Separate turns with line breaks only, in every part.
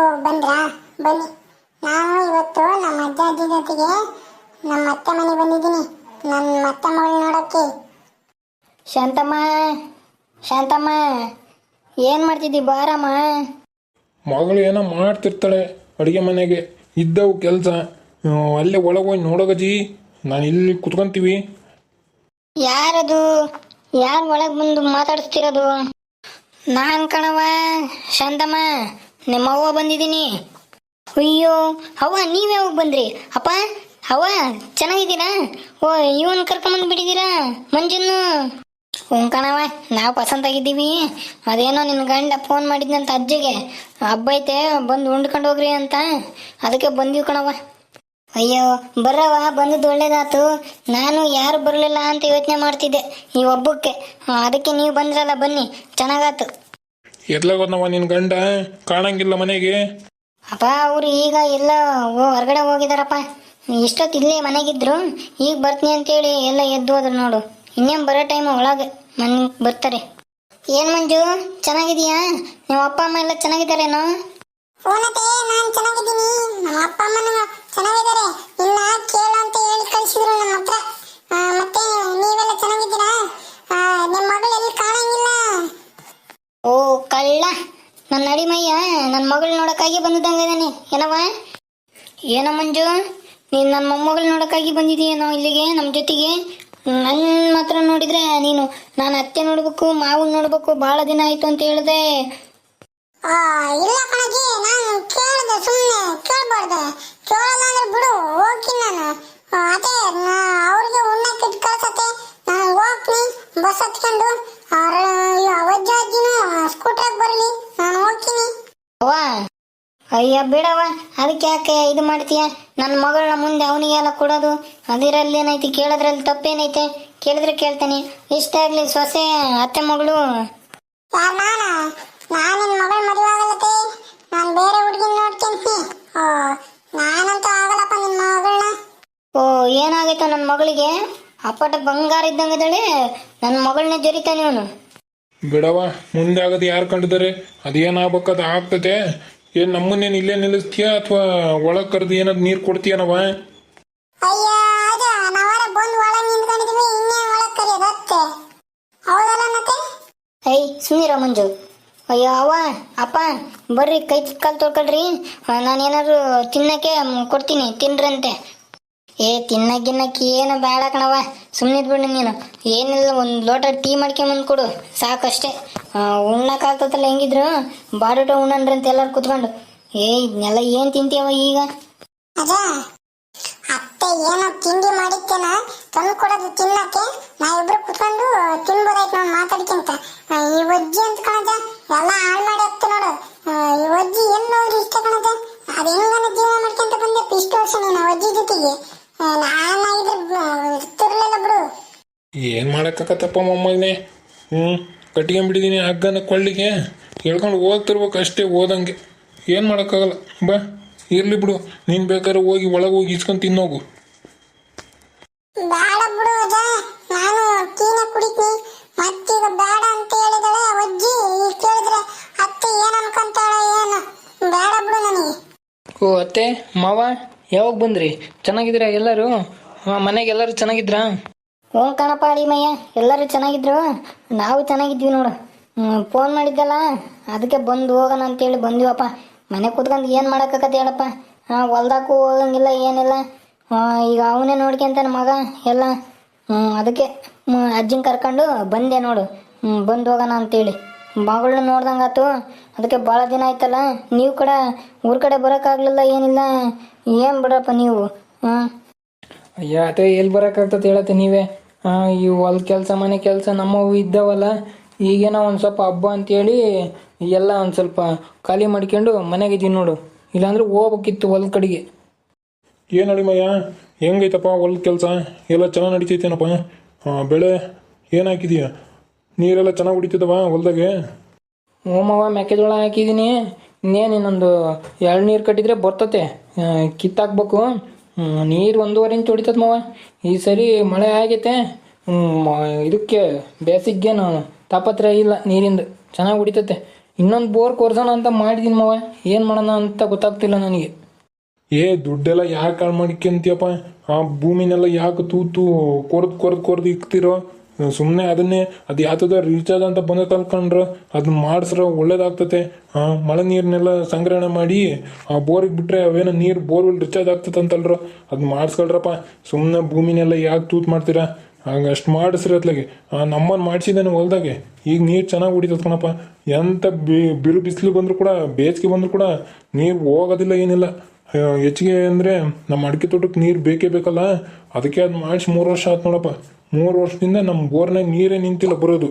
ಓ ಬಂದ್ರಾ ಬನ್ನಿ ನಾನು ಇವತ್ತು ನಮ್ಮ ಅಜ್ಜ ಅಜ್ಜಿ ಜೊತೆಗೆ ನಮ್ಮ ಅತ್ತೆ ಮನೆ ಬಂದಿದ್ದೀನಿ ನನ್ನ ಅತ್ತೆ ಮಗಳು ನೋಡಕ್ಕೆ
ಶಾಂತಮ್ಮ ಶಾಂತಮ್ಮ ಏನು ಮಾಡ್ತಿದ್ದಿ ಬಾರಮ್ಮ
ಮಗಳು ಏನೋ ಮಾಡ್ತಿರ್ತಾಳೆ ಅಡುಗೆ ಮನೆಗೆ ಇದ್ದವು ಕೆಲಸ ಅಲ್ಲೇ ಒಳಗೆ ಹೋಗಿ ನೋಡೋಗಜಿ ನಾನು ಇಲ್ಲಿ ಕುತ್ಕೊಂತೀವಿ
ಯಾರದು ಯಾರು ಒಳಗೆ ಬಂದು ಮಾತಾಡಿಸ್ತಿರೋದು ನಾನು ಕಣವ ಶಾಂತಮ್ಮ ಅವ್ವ ಬಂದಿದ್ದೀನಿ ಅಯ್ಯೋ ಅವ್ವ ನೀವು ಯಾವಾಗ ಬಂದ್ರಿ ಅಪ್ಪ ಅವ ಚೆನ್ನಾಗಿದ್ದೀರಾ ಓ ಇವನ್ ಕರ್ಕೊಂಡ್ಬಂದು ಬಿಟ್ಟಿದ್ದೀರಾ ಮಂಜನ್ನು ಹ್ಞೂ ನಾವು ನಾವು ಪಸಂದಾಗಿದ್ದೀವಿ ಅದೇನೋ ನಿನ್ನ ಗಂಡ ಫೋನ್ ಮಾಡಿದ್ನಂತ ಅಜ್ಜಿಗೆ ಹಬ್ಬ ಐತೆ ಬಂದು ಉಂಡ್ಕೊಂಡು ಹೋಗ್ರಿ ಅಂತ ಅದಕ್ಕೆ ಬಂದೀವಿ ಕಣವ ಅಯ್ಯೋ ಬರವ ಬಂದದ್ದು ಒಳ್ಳೇದಾತು ನಾನು ಯಾರು ಬರಲಿಲ್ಲ ಅಂತ ಯೋಚನೆ ಮಾಡ್ತಿದ್ದೆ ಈ ಒಬ್ಬಕ್ಕೆ ಅದಕ್ಕೆ ನೀವು ಬಂದ್ರಲ್ಲ ಬನ್ನಿ ಚೆನ್ನಾಗಾತು
ಎದ್ಲಾಗೋದ್ನವ ನಿನ್ ಗಂಡ ಕಾಣಂಗಿಲ್ಲ ಮನೆಗೆ
ಅಪ್ಪ ಅವ್ರು ಈಗ ಎಲ್ಲ ಓ ಹೊರಗಡೆ ಹೋಗಿದಾರಪ್ಪ ಇಷ್ಟೊತ್ತು ಇಲ್ಲೇ ಮನೆಗಿದ್ರು ಈಗ ಬರ್ತೀನಿ ಅಂತೇಳಿ ಎಲ್ಲ ಎದ್ದು ಹೋದ್ರು ನೋಡು ಇನ್ನೇನು ಬರೋ ಟೈಮ್ ಒಳಗೆ ಮನೆ ಬರ್ತಾರೆ ಏನ್ ಮಂಜು ಚೆನ್ನಾಗಿದೀಯಾ ನಿಮ್ಮ ಅಪ್ಪ ಅಮ್ಮ ಎಲ್ಲ ಚೆನ್ನಾಗಿದ್ದಾರೇನೋ
ಫೋನತೆ ನಾನು ಚೆನ್ನಾಗಿದ್ದೀನಿ ನಮ್ಮ ಅಪ್ಪ ಅಮ್ಮನೂ ಚೆನ್ನಾಗಿದ್ದಾರೆ ಇಲ್ಲ ಕೇಳು ಅಂತ ಹೇಳಿ ಕಳಿಸಿದ್ರು ನಮ್ಮ ಹತ್ರ ಮತ್ತೆ ನೀವೆಲ್ಲ ಚೆನ್ನಾಗಿದ್ದೀರಾ ನಿಮ್ಮ ಮಗಳು ಎಲ್ಲಿ
ಓ ಕಳ್ಳ ನನ್ನ ಅಡಿಮಯ್ಯ ನನ್ನ ಮಗಳು ನೋಡಕ್ಕಾಗಿ ಇದಾನೆ ಏನವ ಏನ ಮಂಜು ನೀನು ನನ್ನ ಮೊಮ್ಮಗಳು ನೋಡಕ್ಕಾಗಿ ಬಂದಿದೀಯೇನೋ ಇಲ್ಲಿಗೆ ನಮ್ಮ ಜೊತೆಗೆ ನನ್ನ ಮಾತ್ರ ನೋಡಿದ್ರೆ ನೀನು ನಾನು ಅತ್ತೆ ನೋಡ್ಬೇಕು ಮಾವು ನೋಡ್ಬೇಕು ಬಹಳ ದಿನ ಆಯ್ತು ಅಂತ ಹೇಳಿದೆ
ಆ, ಇಲ್ಲ ನಾನು ಕೇಳ್ದೆ ಸುಮ್ಮನೆ ಕೇಳಲ್ಲ ಬಿಡು ನಾನು ನಾ ನಾನು ಬಸ್ ಹತ್ಕೊಂಡು ಅರೆ ಅವಜ್ಜ ಅಜ್ಜಿನ ಸ್ಕೂಟ್ರಾಗ ಬರಲಿ ನಾನು ಹೋಗ್ತೀನಿ
ಅವ್ವ ಅಯ್ಯೋ ಬೇಡವ್ವ ಅದಕ್ಕೆ ಯಾಕೆ ಇದು ಮಾಡ್ತೀಯ ನನ್ನ ಮಗಳ ಮುಂದೆ ಅವನಿಗೆಲ್ಲ ಕೊಡೋದು ಅದಿರಲ್ಲಿ ಏನೈತಿ ಕೇಳೋದ್ರಲ್ಲಿ ತಪ್ಪೇನೈತೆ ಕೇಳಿದ್ರೆ ಕೇಳ್ತಾನೆ ಇಷ್ಟ ಆಗ್ಲಿ ಸೊಸೆ ಅತ್ತೆ ಮಗಳು
ನಾನು ನಾನು ನಿನ್ನ ಮಗಳ ಮದುವೆ ಆಗಲತ್ತೆ ನಾನು ಬೇರೆ ಹುಡುಗಿನ ನೋಡ್ತೀನಿ ಆ ನಾನಂತೂ ಆಗಲಪ್ಪ ನಿನ್ನ ಮಗಳನ್ನ
ಓ ಏನಾಗೈತ ನನ್ನ ಮಗಳಿಗೆ ಅಪ್ಪಟ ಬಂಗಾರ ಇದ್ದಂಗ ಇದ್ದಾಳೆ ನನ್ನ ಮಗಳನ್ನ ಜರಿತಾನೆ ಅವನು
ಬಿಡವ ಮುಂದೆ ಆಗದು ಯಾರು ಕಂಡಿದ್ದಾರೆ ಅದೇನಾಗ್ಬೇಕಾದ ಆಗ್ತದೆ ಏನ್ ನಮ್ಮನ್ನೇನು ಇಲ್ಲೇ ನಿಲ್ಲಿಸ್ತೀಯ ಅಥವಾ ಒಳಗೆ ಕರೆದು ಏನಾದ್ರು ನೀರು ಕೊಡ್ತೀಯನವ
ಐ ಸುಮ್ಮೀರ ಮಂಜು ಅಯ್ಯೋ ಅವ ಅಪ್ಪ ಬರ್ರಿ ಕೈ ಕಾಲು ತೊಳ್ಕೊಳ್ರಿ ನಾನು ಏನಾದ್ರು ತಿನ್ನಕ್ಕೆ ಕೊಡ್ತೀನಿ ತಿನ್ರಂತೆ ಏ ತಿನ್ನ ಏನು ಬೇಡ ಕಣವ ಸುಮ್ಮನಿದ್ಬಿಡು ನೀನು ಏನಿಲ್ಲ ಒಂದು ಲೋಟ ಟೀ ಮಾಡ್ಕೊಂಡ್ ಬಂದು ಕೊಡು ಸಾಕಷ್ಟೇ ಉಣ್ಣಕ್ಕಾಗ್ತದಲ್ಲ ಹೆಂಗಿದ್ರು ಬಾಡೋಟ ಉಣ್ಣನ್ರಿ ಅಂತ ಎಲ್ಲರೂ ಕುತ್ಕೊಂಡು ಏ ಇದನ್ನೆಲ್ಲ ಏನ್ ತಿಂತೀವ ಈಗ
ಅತ್ತೆ ಏನೋ ತಿಂಡಿ ಮಾಡಿತ್ತೇನ ತಂದು ಕೊಡೋದು ತಿನ್ನಕ್ಕೆ ಇಬ್ರು ಕುತ್ಕೊಂಡು ತಿನ್ಬೋದಾಯ್ತು ನಾನು ಮಾತಾಡ್ಕೊಂತ ಈ ಒಜ್ಜಿ ಅಂತ ಕಣಜ ಎಲ್ಲ ಹಾಳು ಮಾಡಿ ಹಾಕ್ತ ನೋಡು ಈ ಒಜ್ಜಿ ಎಲ್ಲಿ ಇಷ್ಟ ಕಣಜ ಅದು ಹೆಂಗನ ಜೀವನ ಮಾಡ್ಕೊಂತ ಬಂದೆ ಇಷ್ಟು ವರ್ಷ ನೀನು ಒಜ್ಜಿ ಜೊತೆಗೆ ನಾನಾಗಿದ್ರೆ ಬಿಡು
ಏನು ಮಾಡೋಕ್ಕಾಗತ್ತಪ್ಪ ಮೊಮ್ಮಗನೇ ಹ್ಞೂ ಕಟ್ಕೊಂಬಿಟ್ಟಿದ್ದೀನಿ ಹಗ್ಗನ ಕೊಳ್ಳಿಗೆ ಹೇಳ್ಕೊಂಡು ಓದ್ತಿರ್ಬೇಕು ಅಷ್ಟೇ ಓದಂಗೆ ಏನು ಮಾಡೋಕ್ಕಾಗಲ್ಲ ಬಾ ಇರಲಿ ಬಿಡು ನೀನು ಬೇಕಾದ್ರೆ ಹೋಗಿ ಒಳಗೆ ಹೋಗಿ ಇಸ್ಕೊಂಡು ತಿನ್ನೋಗು
ಬೇಡ ಬಿಡು ಅಜಯ್ ನಾನು ಟೀನ ಕುಡಿತೀನಿ ಮತ್ತೀಗ ಬೇಡ ಅಂತ ಹೇಳಿದಳೆ ಅಜ್ಜಿ ಈಗ ಕೇಳಿದ್ರೆ ಅತ್ತೆ ಏನು ಅನ್ಕೊಂತಾಳೆ ಏನು ಬೇಡ ಬಿಡು ನನಗೆ
ಓ ಅತ್ತೆ ಮಾವ ಯಾವಾಗ ಬಂದ್ರಿ ಚೆನ್ನಾಗಿದ್ರ ಎಲ್ಲರೂ ಮನೆಗೆ ಎಲ್ಲರೂ ಚೆನ್ನಾಗಿದ್ರಾ ಹ್ಞೂ ಕಣಪ್ಪ ಮಯ್ಯ ಎಲ್ಲರೂ ಚೆನ್ನಾಗಿದ್ರು ನಾವು ಚೆನ್ನಾಗಿದ್ವಿ ನೋಡು ಫೋನ್ ಮಾಡಿದ್ದಲ್ಲ ಅದಕ್ಕೆ ಬಂದು ಹೋಗೋಣ ಅಂತೇಳಿ ಬಂದಿವಪ್ಪ ಮನೆ ಕೂತ್ಕೊಂಡು ಏನು ಮಾಡೋಕ್ಕಾಗತ್ತೆ ಹೇಳಪ್ಪ ಹೊಲ್ದಾಕು ಹೋಗಂಗಿಲ್ಲ ಏನಿಲ್ಲ ಈಗ ಅವನೇ ನೋಡ್ಕೊಂತಾನೆ ಮಗ ಎಲ್ಲ ಅದಕ್ಕೆ ಅಜ್ಜಿನ ಕರ್ಕೊಂಡು ಬಂದೆ ನೋಡು ಬಂದು ಹೋಗೋಣ ಅಂತೇಳಿ ಬಾಗಳು ನೋಡ್ದಂಗಾತು ಅದಕ್ಕೆ ಭಾಳ ದಿನ ಆಯ್ತಲ್ಲ ನೀವು ಕಡೆ ಊರ್ ಕಡೆ ಬರೋಕ್ಕಾಗಲಿಲ್ಲ ಏನಿಲ್ಲ ಏನ್ ಬಿಡಪ್ಪ ನೀವು ಅಯ್ಯೋ ಅಯ್ಯ ಅದೇ ಎಲ್ಲಿ ಬರೋಕ್ಕಾಗ್ತದೆ ಹೇಳತ್ತೆ ನೀವೇ ಹಾಂ ಈ ಹೊಲ ಕೆಲಸ ಮನೆ ಕೆಲಸ ನಮ್ಮ ಇದ್ದಾವಲ್ಲ ಈಗೇನ ಒಂದು ಸ್ವಲ್ಪ ಹಬ್ಬ ಅಂತೇಳಿ ಎಲ್ಲ ಒಂದು ಸ್ವಲ್ಪ ಖಾಲಿ ಮಾಡ್ಕೊಂಡು ಮನೆಗೆ ಇದ್ದೀನಿ ನೋಡು ಇಲ್ಲಾಂದ್ರೆ ಹೋಗ್ಬೇಕಿತ್ತು ಹೊಲ್ ಕಡೆಗೆ
ಏನು ಅಡಿಮಯ್ಯ ಹೆಂಗೈತಪ್ಪ ಹೊಲದ ಕೆಲಸ ಎಲ್ಲ ಚೆನ್ನಾಗಿ ನಡೀತೈತೇನಪ್ಪ ಬೆಳೆ ಏನು ನೀರೆಲ್ಲ ಚೆನ್ನಾಗಿ ಹೊಡಿತಿದವ ಹೊಲ್ದಾಗೆ
ಹ್ಞೂ ಮಾವ ಮೆಕ್ಕೆಜೋಳ ಹಾಕಿದ್ದೀನಿ ಇನ್ನೇನು ಇನ್ನೊಂದು ಎರಡು ನೀರು ಕಟ್ಟಿದ್ರೆ ಬರ್ತತೆ ಕಿತ್ತಾಕ್ಬೇಕು ನೀರು ಒಂದೂವರೆ ಇಂಚ್ ಹೊಡಿತದ ಮವ ಈ ಸರಿ ಮಳೆ ಆಗೈತೆ ಇದಕ್ಕೆ ಬೇಸಿಗೆನು ತಾಪತ್ರ ಇಲ್ಲ ನೀರಿಂದ ಚೆನ್ನಾಗಿ ಹೊಡಿತತೆ ಇನ್ನೊಂದು ಬೋರ್ ಕೊರ್ಸೋಣ ಅಂತ ಮಾಡಿದ್ದೀನಿ ಮಾವ ಏನು ಮಾಡೋಣ ಅಂತ ಗೊತ್ತಾಗ್ತಿಲ್ಲ ನನಗೆ
ಏ ದುಡ್ಡೆಲ್ಲ ಯಾಕೆ ಹಾಳು ಮಾಡ್ಕೊಂತೀಯಪ್ಪ ಆ ಭೂಮಿನೆಲ್ಲ ಯಾಕೆ ತೂತು ಕೊರ್ದು ಕೊರ್ದು ಕೊರ್ದು ಇಕ್ತಿರೋ ಸುಮ್ಮನೆ ಅದನ್ನೇ ಅದು ಯಾತದ ರೀಚಾರ್ಜ್ ಅಂತ ಬಂದ ತಲ್ಕೊಂಡ್ರೆ ಅದನ್ನ ಮಾಡಿಸ್ರೆ ಒಳ್ಳೇದಾಗ್ತತೆ ಮಳೆ ನೀರನ್ನೆಲ್ಲ ಸಂಗ್ರಹಣೆ ಮಾಡಿ ಆ ಬೋರಿಗೆ ಬಿಟ್ಟರೆ ಅವೇನೋ ನೀರು ಬೋರ್ವೆಲ್ ರಿಚಾರ್ಜ್ ಆಗ್ತದೆ ಅಂತಲ್ರ ಅದು ಮಾಡಿಸ್ಕೊಳ್ರಪ್ಪ ಸುಮ್ಮನೆ ಭೂಮಿನೆಲ್ಲ ಯಾಕೆ ತೂತ್ ಮಾಡ್ತೀರಾ ಹಾಗೆ ಅಷ್ಟು ಮಾಡಿಸ್ರಿ ಅತ್ಲಾಗೆ ನಮ್ಮನ್ನು ಮಾಡಿಸಿದ್ದೇನೆ ಹೊಲ್ದಾಗೆ ಈಗ ನೀರು ಚೆನ್ನಾಗಿ ಹೊಡಿತದ ಕಣಪ್ಪ ಎಂಥ ಬಿರು ಬಿಸಿಲು ಬಂದರೂ ಕೂಡ ಬೇಸಿಗೆ ಬಂದರೂ ಕೂಡ ನೀರು ಹೋಗೋದಿಲ್ಲ ಏನಿಲ್ಲ ಹೆಚ್ಚಿಗೆ ಅಂದರೆ ನಮ್ಮ ಅಡಿಕೆ ತೋಟಕ್ಕೆ ನೀರು ಬೇಕೇ ಬೇಕಲ್ಲ ಅದಕ್ಕೆ ಅದು ಮಾಡಿಸಿ ಮೂರು ವರ್ಷ ಆಯ್ತು ನೋಡಪ್ಪ ಮೂರು ವರ್ಷದಿಂದ ನಮ್ಮ ಬೋರ್ನಾಗ ನೀರೇ ನಿಂತಿಲ್ಲ ಬರೋದು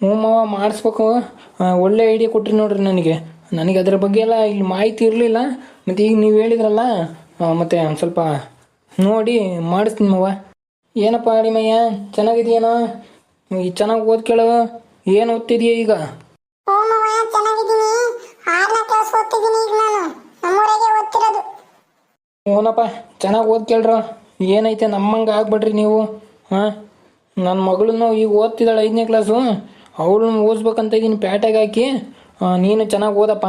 ಹ್ಞೂ ಮಾಡಿಸ್ಬೇಕು ಒಳ್ಳೆ ಐಡಿಯಾ ಕೊಟ್ರಿ ನೋಡ್ರಿ ನನಗೆ ನನಗೆ ಅದರ ಬಗ್ಗೆ ಎಲ್ಲ ಇಲ್ಲಿ ಮಾಹಿತಿ ಇರಲಿಲ್ಲ ಮತ್ತು ಈಗ ನೀವು ಹೇಳಿದ್ರಲ್ಲ ಮತ್ತು ಸ್ವಲ್ಪ ನೋಡಿ ಮಾಡಿಸ್ತೀನಿ ಮವ್ವ ಏನಪ್ಪ ಅಡಿಮಯ್ಯ ಚೆನ್ನಾಗಿದೆಯೇನೋ ಈ ಚೆನ್ನಾಗಿ ಕೇಳು ಏನು ಓದ್ತಿದೀಯ ಈಗ
ಓನಪ್ಪ ಈಗ
ಹ್ಞೂನಪ್ಪ ಚೆನ್ನಾಗಿ ಕೇಳ್ರು ಏನೈತೆ ನಮ್ಮಂಗೆ ಆಗ್ಬಿಡ್ರಿ ನೀವು ಹಾಂ ನನ್ನ ಮಗಳನ್ನೂ ಈಗ ಓದ್ತಿದ್ದಾಳೆ ಐದನೇ ಕ್ಲಾಸು ಅವಳನ್ನು ಓದಿಸ್ಬೇಕಂತ ಇದೀನಿ ಪ್ಯಾಟೆಗೆ ಹಾಕಿ ನೀನು ಚೆನ್ನಾಗಿ ಓದಪ್ಪ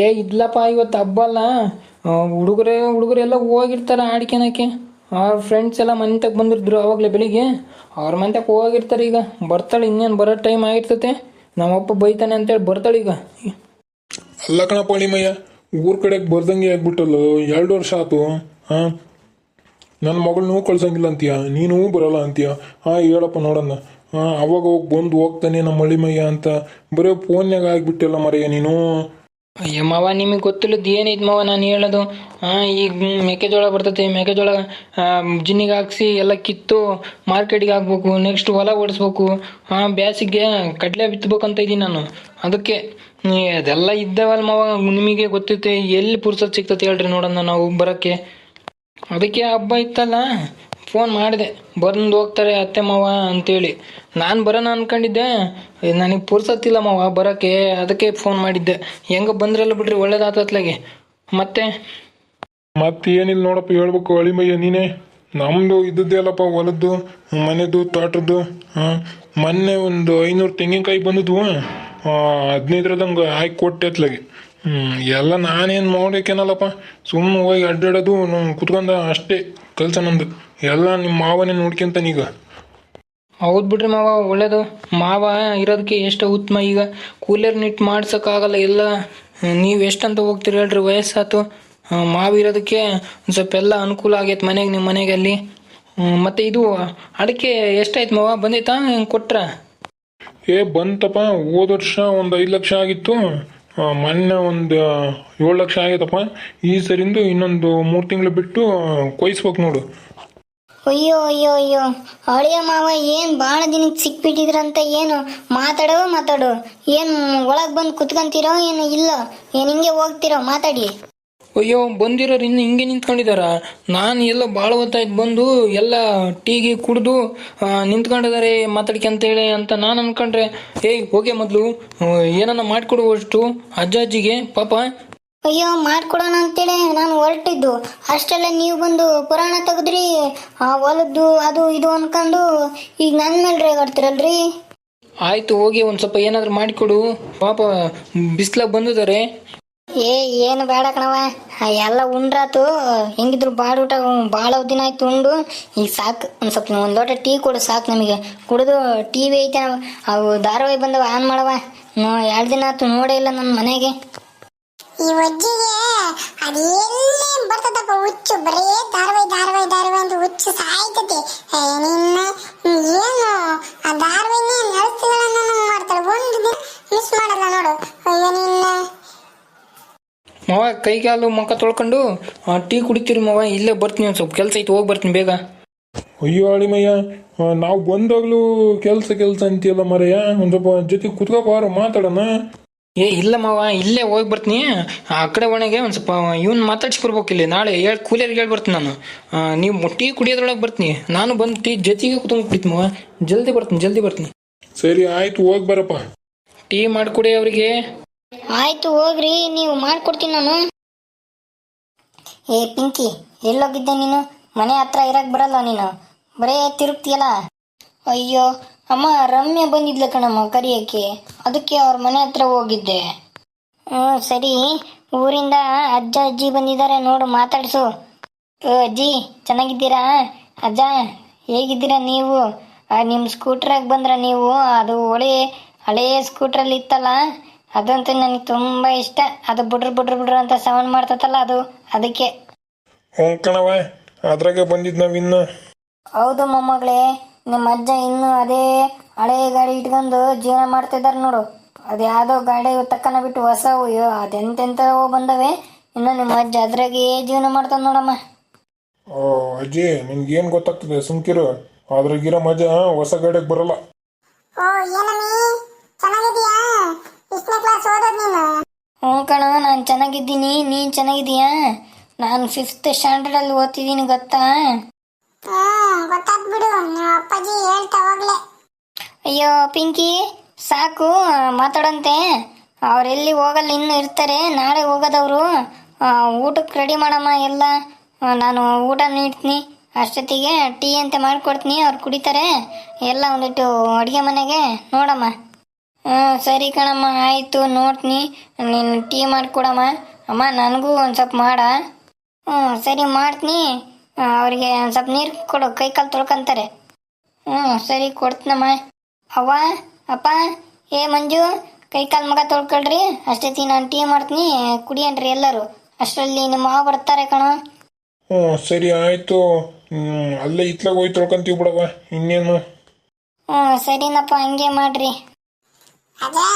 ಏ ಇದ್ಲಪ್ಪ ಇವತ್ತು ಹಬ್ಬ ಅಲ್ಲ ಹುಡುಗರೇ ಹುಡುಗರೆಲ್ಲ ಹೋಗಿರ್ತಾರೆ ಆಡ್ಕೊಳಕ್ಕೆ ಅವ್ರ ಫ್ರೆಂಡ್ಸ್ ಎಲ್ಲ ಮನೆ ತಗ ಬಂದಿದ್ರು ಬೆಳಿಗ್ಗೆ ಅವ್ರ ಮನೆ ಹೋಗಿರ್ತಾರೆ ಈಗ ಬರ್ತಾಳೆ ಇನ್ನೇನು ಬರೋ ಟೈಮ್ ಆಗಿರ್ತತೆ ನಮ್ಮಪ್ಪ ಬೈತಾನೆ ಅಂತೇಳಿ ಬರ್ತಾಳೆ ಈಗ
ಅಲ್ಲ ಕಣಪ್ಪ ಅಳಿಮಯ್ಯ ಊರ್ ಕಡೆ ಬರ್ದಂಗೆ ಆಗ್ಬಿಟ್ಟಲ್ಲ ಎರಡು ವರ್ಷ ಆತು ಹಾಂ ನನ್ನ ಮಗಳನ್ನೂ ಕಳ್ಸಂಗಿಲ್ಲ ಅಂತೀಯ ನೀನು ಬರಲ್ಲ ಅಂತೀಯ ಹಾಂ ಹೇಳಪ್ಪ ನೋಡಣ್ಣ ಹಾ ಅವಾಗ ಹೋಗಿ ಬಂದು ಹೋಗ್ತಾನೆ ನಮ್ಮ ಅಳಿಮಯ್ಯ ಅಂತ ಬರೀ ಫೋನ್ಯಾಗ ಆಗಿಬಿಟ್ಟಿಲ್ಲ ಮರೆಯ ನೀನು
ಅಯ್ಯ ಮಾವ ನಿಮಗೆ ಗೊತ್ತಿಲ್ಲದ ಏನೈತೆ ಮಾವ ನಾನು ಹೇಳೋದು ಹಾಂ ಈಗ ಮೆಕ್ಕೆಜೋಳ ಬರ್ತೈತೆ ಮೆಕ್ಕೆಜೋಳ ಜಿನ್ನಿಗೆ ಹಾಕ್ಸಿ ಎಲ್ಲ ಕಿತ್ತು ಮಾರ್ಕೆಟಿಗೆ ಹಾಕ್ಬೇಕು ನೆಕ್ಸ್ಟ್ ಹೊಲ ಓಡಿಸ್ಬೇಕು ಹಾಂ ಬ್ಯಾಸಿಗೆ ಕಡಲೆ ಬಿತ್ತಬೇಕಂತ ಇದ್ದೀನಿ ನಾನು ಅದಕ್ಕೆ ಅದೆಲ್ಲ ಇದ್ದಾವಲ್ಲ ಮಾವ ನಿಮಗೆ ಗೊತ್ತಿತ್ತು ಎಲ್ಲಿ ಪುರ್ಸತ್ ಸಿಗ್ತೈತೆ ಹೇಳ್ರಿ ನೋಡೋಣ ನಾವು ಬರೋಕ್ಕೆ ಅದಕ್ಕೆ ಹಬ್ಬ ಇತ್ತಲ್ಲ ಫೋನ್ ಮಾಡಿದೆ ಬಂದು ಹೋಗ್ತಾರೆ ಅತ್ತೆ ಮಾವ ಅಂತೇಳಿ ನಾನು ಬರೋಣ ಅಂದ್ಕೊಂಡಿದ್ದೆ ನನಗೆ ಪುರ್ಸತ್ತಿಲ್ಲ ಮಾವ ಬರೋಕ್ಕೆ ಅದಕ್ಕೆ ಫೋನ್ ಮಾಡಿದ್ದೆ ಹೆಂಗೆ ಬಂದ್ರಲ್ಲ ಬಿಡ್ರಿ ಒಳ್ಳೇದಾತತ್ಲಾಗೆ ಮತ್ತೆ
ಮತ್ತೇನಿಲ್ಲ ನೋಡಪ್ಪ ಹೇಳ್ಬೇಕು ಅಳಿಮಯ್ಯ ನೀನೇ ನಮ್ಮದು ಇದ್ದದ್ದೇ ಅಲ್ಲಪ್ಪ ಹೊಲದ್ದು ಮನೆದು ತೋಟದ್ದು ಹಾಂ ಮೊನ್ನೆ ಒಂದು ಐನೂರು ತೆಂಗಿನಕಾಯಿ ಬಂದದ್ವು ಹದಿನೈದರದಂಗೆ ಹಾಕಿ ಕೊಟ್ಟೆ ಅತ್ಲಾಗೆ ಎಲ್ಲ ನಾನೇನು ಮಾಡೋಕೇನಲ್ಲಪ್ಪ ಸುಮ್ಮನೆ ಹೋಗಿ ಅಡ್ಡಾಡೋದು ಕುತ್ಕೊಂಡ ಅಷ್ಟೇ ಕೆಲಸ ನಂದು ಎಲ್ಲ ನಿಮ್ಮ ಮಾವನೇ ಈಗ
ಹೌದು ಬಿಡ್ರಿ ಮಾವ ಒಳ್ಳೇದು ಮಾವ ಇರೋದಕ್ಕೆ ಎಷ್ಟು ಉತ್ತಮ ಈಗ ಕೂಲರ್ ನಿಟ್ ಮಾಡ್ಸೋಕ್ಕಾಗಲ್ಲ ಎಲ್ಲ ನೀವು ಎಷ್ಟಂತ ಹೋಗ್ತೀರಿ ಹೇಳ್ರಿ ವಯಸ್ಸಾತು ಮಾವ ಇರೋದಕ್ಕೆ ಒಂದು ಸ್ವಲ್ಪ ಎಲ್ಲ ಅನುಕೂಲ ಆಗೈತೆ ಮನೆಗೆ ನಿಮ್ಮ ಮನೆಗೆ ಅಲ್ಲಿ ಮತ್ತು ಇದು ಅಡಿಕೆ ಎಷ್ಟಾಯ್ತು ಮಾವ ಬಂದೈತಾ ಕೊಟ್ರ
ಏ ಬಂತಪ್ಪ ಹೋದ ವರ್ಷ ಒಂದು ಐದು ಲಕ್ಷ ಆಗಿತ್ತು ಮೊನ್ನೆ ಒಂದು ಏಳು ಲಕ್ಷ ಆಗೈತಪ್ಪ ಈ ಸರಿಂದು ಇನ್ನೊಂದು ಮೂರು ತಿಂಗಳು ಬಿಟ್ಟು ಕೊಯ್ಸ್ಬೇಕು ನೋಡು
ಅಯ್ಯೋ ಅಯ್ಯೋ ಅಯ್ಯೋ ಅಳಿಯ ಮಾವ ಏನ್ ಭಾಳ ದಿನಕ್ಕೆ ಸಿಕ್ಬಿಟ್ಟಿದ್ರಂತ ಏನು ಮಾತಾಡೋ ಮಾತಾಡು ಏನು ಒಳಗೆ ಬಂದು ಕುತ್ಕೊಂತೀರೋ ಏನು ಇಲ್ಲ ಏನು ಹಿಂಗೆ ಹೋಗ್ತಿರೋ ಮಾತಾಡಿ ಅಯ್ಯೋ ಬಂದಿರೋರು ಇನ್ನು ಹಿಂಗೆ ನಿಂತ್ಕೊಂಡಿದಾರ ನಾನು ಎಲ್ಲ ಭಾಳ ಹೊತ್ತಾಯ್ತು ಬಂದು ಎಲ್ಲ ಟೀಗೆ ಕುಡಿದು ನಿಂತ್ಕೊಂಡಿದ್ದಾರೆ ಹೇಳಿ ಅಂತ ನಾನು ಅನ್ಕೊಂಡ್ರೆ ಏಯ್ ಹೋಗೆ ಮೊದಲು ಏನನ್ನ ಮಾಡಿಕೊಡುವಷ್ಟು ಅಜ್ಜ ಅಜ್ಜಿಗೆ ಪಾಪ ಅಯ್ಯೋ ಮಾಡ್ಕೊಡೋಣ ಅಂತೇಳಿ ನಾನು ಹೊರಟಿದ್ದು ಅಷ್ಟೆಲ್ಲ ನೀವು ಬಂದು ಪುರಾಣ ತೆಗೆದ್ರಿ ಆ ಹೊಲದ್ದು ಅದು ಇದು ಅನ್ಕೊಂಡು ಈಗ ನನ್ನ ಮೇಲೆ ರೇಗಾಡ್ತಿರಲ್ರಿ ಆಯ್ತು ಹೋಗಿ ಒಂದು ಸ್ವಲ್ಪ ಏನಾದರೂ ಮಾಡಿಕೊಡು ಪಾಪ ಬಿಸ್ಲಾಗ ಬಂದಿದ್ದಾರೆ ಏ ಏನು ಬೇಡ ಕಣವ ಎಲ್ಲ ಉಂಡ್ರಾತು ಹೆಂಗಿದ್ರು ಬಾಡ ಊಟ ಭಾಳ ದಿನ ಆಯ್ತು ಉಂಡು ಈಗ ಸಾಕು ಒಂದು ಸ್ವಲ್ಪ ಒಂದು ಲೋಟ ಟೀ ಕೊಡು ಸಾಕು ನಮಗೆ ಕುಡಿದು ಟಿ ವಿ ಐತೆ ಅವು ಧಾರಾವಾಹಿ ಬಂದವ ಆನ್ ಮಾಡವ ಎರಡು ದಿನ ಆಯ್ತು ನೋಡೇ ಇಲ್ಲ ನನ್ನ ಮನೆಗೆ
ಈ ಒಜ್ಜಿಗೆ ಅದೆಲ್ಲೇ ಬರ್ತದಪ್ಪ ಹುಚ್ಚು ಬರೀ ಧಾರವಾಹಿ ಧಾರವಾಹಿ ಧಾರವಾಹಿ ಅಂತ ಹುಚ್ಚು ಸಾಯ್ತತಿ ನಿನ್ನ ಏನು ಆ ಧಾರವಾಹಿನೇ ನಡೆಸ್ತಿದ್ದಾಳನ್ನ ನಂಗೆ ಮಾಡ್ತಾಳೆ ಒಂದು ದಿನ ಮಿಸ್ ಮಾಡಲ್ಲ ನೋಡು ಅಯ್ಯೋ ನಿನ್ನ
ಮವ ಕೈಗಾಲು ಮುಖ ತೊಳ್ಕೊಂಡು ಟೀ ಕುಡಿತೀರಿ ಮವ ಇಲ್ಲೇ ಬರ್ತೀನಿ ಒಂದು ಸ್ವಲ್ಪ ಕೆಲಸ ಐತೆ ಹೋಗಿ ಬರ್ತೀನಿ ಬೇಗ
ಅಯ್ಯೋ ಅಳಿಮಯ್ಯ ನಾವು ಬಂದಾಗಲೂ ಕೆಲಸ ಕೆಲಸ ಅಂತೀಯಲ್ಲ ಮರೆಯ ಒಂದು ಸ್ವಲ್ಪ ಜೊತೆ ಕುತ್ಕೋಬಾರು ಮಾತಾಡೋಣ
ಏ ಇಲ್ಲ ಮಾವ ಇಲ್ಲೇ ಹೋಗಿ ಬರ್ತೀನಿ ಆ ಕಡೆ ಒಣಗೆ ಒಂದು ಸ್ವಲ್ಪ ಇವ್ನ ಮಾತಾಡ್ಸ್ಕೊಡ್ಬೇಕು ಇಲ್ಲಿ ನಾಳೆ ಹೇಳಿ ಕೂಲಿಯರ್ಗೆ ಹೇಳಿ ಬರ್ತೀನಿ ನಾನು ನೀವು ಟೀ ಕುಡಿಯೋದ್ರೊಳಗೆ ಬರ್ತೀನಿ ನಾನು ಬಂದು ಟೀ ಜೊತೆಗೆ ಕುತ್ಕೊಂಡು ಕುಡಿತೀನಿ ಜಲ್ದಿ ಬರ್ತೀನಿ ಜಲ್ದಿ ಬರ್ತೀನಿ
ಸರಿ ಆಯ್ತು ಹೋಗಿ ಬರಪ್ಪ
ಟೀ ಮಾಡಿಕೊಡಿ ಅವರಿಗೆ ಆಯ್ತು ಹೋಗ್ರಿ ನೀವು ಮಾಡ್ಕೊಡ್ತೀನಿ ನಾನು ಏ ಪಿಂಕಿ ಎಲ್ಲೋಗಿದ್ದೆ ನೀನು ಮನೆ ಹತ್ರ ಇರಕ್ ಬರಲ್ಲ ನೀನು ಬರೇ ತಿರುಗ್ತಿಯಲ್ಲ ಅಯ್ಯೋ ಅಮ್ಮ ರಮ್ಯ ಬಂದಿದ್ಲ ಕಣಮ್ಮ ಕರಿಯಕ್ಕೆ ಅದಕ್ಕೆ ಅವ್ರ ಮನೆ ಹತ್ರ ಹೋಗಿದ್ದೆ ಹ್ಞೂ ಸರಿ ಊರಿಂದ ಅಜ್ಜ ಅಜ್ಜಿ ಬಂದಿದ್ದಾರೆ ನೋಡು ಮಾತಾಡಿಸು ಅಜ್ಜಿ ಚೆನ್ನಾಗಿದ್ದೀರಾ ಅಜ್ಜ ಹೇಗಿದ್ದೀರಾ ನೀವು ನಿಮ್ಮ ಸ್ಕೂಟ್ರಾಗ ಬಂದ್ರ ನೀವು ಅದು ಹೊಳೆ ಹಳೆಯ ಸ್ಕೂಟ್ರಲ್ಲಿ ಇತ್ತಲ್ಲ ಅದಂತೂ ನನಗೆ ತುಂಬ ಇಷ್ಟ ಅದು ಬುಡ್ರ ಬುಡ್ರ ಬುಡ್ರ ಅಂತ ಸೌಂಡ್ ಮಾಡ್ತತ್ತಲ್ಲ ಅದು ಅದಕ್ಕೆ ಕಣವ ಹೌದು ಮೊಮ್ಮಗಳೇ ನಿಮ್ಮ ಅಜ್ಜ ಇನ್ನೂ ಅದೇ ಹಳೆ ಗಾಡಿ ಇಟ್ಕೊಂಡು ಜೀವನ ಮಾಡ್ತಿದ್ದಾರೆ ನೋಡು ಅದು ಯಾವುದೋ ಗಾಡಿ ತಕ್ಕನ ಬಿಟ್ಟು ಹೊಸವು ಅದೆಂತೆಂಥವು ಬಂದವೆ ಇನ್ನು ನಿಮ್ಮ ಅಜ್ಜ ಅದ್ರಾಗೆ ಜೀವನ ಮಾಡ್ತಾನೆ ನೋಡಮ್ಮ
ಓ ಅಜ್ಜಿ ಏನ್ ಗೊತ್ತಾಗ್ತದೆ ಸುಮ್ಕಿರು ಅದ್ರಾಗಿರೋ ಮಜ ಹೊಸ ಗಾಡಿಗೆ ಬರಲ್ಲ
ಓ
ಹ್ಞೂ ಕಣ ನಾನು ಚೆನ್ನಾಗಿದ್ದೀನಿ ನೀನು ಚೆನ್ನಾಗಿದೀಯಾ ನಾನು ಫಿಫ್ತ್ ಸ್ಟ್ಯಾಂಡರ್ಡಲ್ಲಿ ಓದ್ತಿದ್ದೀನಿ ಗೊತ್ತಾ
ಬಿಡು
ಅಯ್ಯೋ ಪಿಂಕಿ ಸಾಕು ಮಾತಾಡಂತೆ ಅವ್ರೆಲ್ಲಿ ಹೋಗಲ್ಲ ಇನ್ನು ಇರ್ತಾರೆ ನಾಳೆ ಹೋಗೋದವರು ಊಟಕ್ಕೆ ರೆಡಿ ಮಾಡಮ್ಮ ಎಲ್ಲ ನಾನು ಊಟ ನೀಡ್ತೀನಿ ಅಷ್ಟೊತ್ತಿಗೆ ಟೀ ಅಂತ ಮಾಡಿಕೊಡ್ತೀನಿ ಅವ್ರು ಕುಡಿತಾರೆ ಎಲ್ಲ ಒಂದಿಟ್ಟು ಅಡುಗೆ ಮನೆಗೆ ನೋಡಮ್ಮ ಹ್ಞೂ ಸರಿ ಕಣಮ್ಮ ಆಯಿತು ನೋಡ್ತೀನಿ ನೀನು ಟೀ ಮಾಡಿಕೊಡಮ್ಮ ಅಮ್ಮ ನನಗೂ ಒಂದು ಸ್ವಲ್ಪ ಮಾಡ ಹ್ಞೂ ಸರಿ ಮಾಡ್ತೀನಿ ಅವರಿಗೆ ಒಂದು ಸ್ವಲ್ಪ ನೀರು ಕೊಡು ಕೈ ಕಾಲು ತೊಳ್ಕೊಂತಾರೆ ಹ್ಞೂ ಸರಿ ಕೊಡ್ತೀನಮ್ಮ ಅವ್ವ ಅಪ್ಪ ಏ ಮಂಜು ಕೈ ಕಾಲು ಮಗ ತೊಳ್ಕೊಳ್ರಿ ತಿ ನಾನು ಟೀ ಮಾಡ್ತೀನಿ ಕುಡಿಯನ್ರಿ ಎಲ್ಲರೂ ಅಷ್ಟರಲ್ಲಿ ನಿಮ್ಮ ಮಾವ ಬರ್ತಾರೆ ಕಣ
ಹ್ಞೂ ಸರಿ ಆಯಿತು ಅಲ್ಲೇ ಇತ್ಲಾಗ ಹೋಗಿ ತೊಳ್ಕೊಂತೀವಿ ಬಿಡವ ಇನ್ನೇನು
ಹ್ಞೂ ಸರಿನಪ್ಪ ಹಂಗೆ ಮಾಡ್ರಿ
ಅದೇ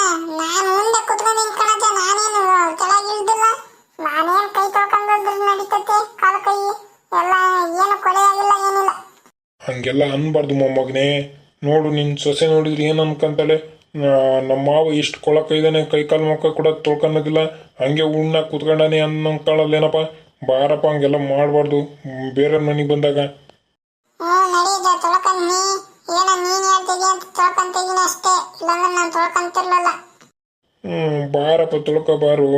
ನಾನು ಮುಂದೆ ಕುತ್ಕೊಂಡು ನಿಂತ್ಕೊಳ್ಳೋದೆ ನಾನೇನು ಕೆಳಗಿಳ್ದಿಲ್ಲ ನಾನೇನು ಕೈ ತೊಳ್ಕೊಂಡು ನಡೀತೈತೆ ಕಾಲು ಕೈ ಏನು ಆಗಿಲ್ಲ ಏನಿಲ್ಲ
ಹಂಗೆಲ್ಲ ಅನ್ಬಾರ್ದು ಮೊಮ್ಮಗನೇ ನೋಡು ನಿನ್ ಸೊಸೆ ನೋಡಿದ್ರೆ ಏನು ಅನ್ಕಂತಾಳೆ ನಮ್ಮ ಮಾವ ಇಷ್ಟು ಕೊಳಕೈದಾನೆ ಕೈ ಕಾಲು ಮುಖ ಕೂಡ ತೊಳ್ಕೊಳೋದಿಲ್ಲ ಹಂಗೆ ಉಣ್ಣ ಅನ್ನಂಕಾಳಲ್ಲ ಏನಪ್ಪ ಬಾರಪ್ಪ ಹಂಗೆಲ್ಲ ಮಾಡಬಾರ್ದು ಬೇರೆ ಮನೆಗೆ ಬಂದಾಗ
ಹ್ಞೂ ಅಂತ ಅಷ್ಟೇ
ಹ್ಞೂ ಬಾರಪ್ಪ ತೊಳ್ಕೊಬಾರು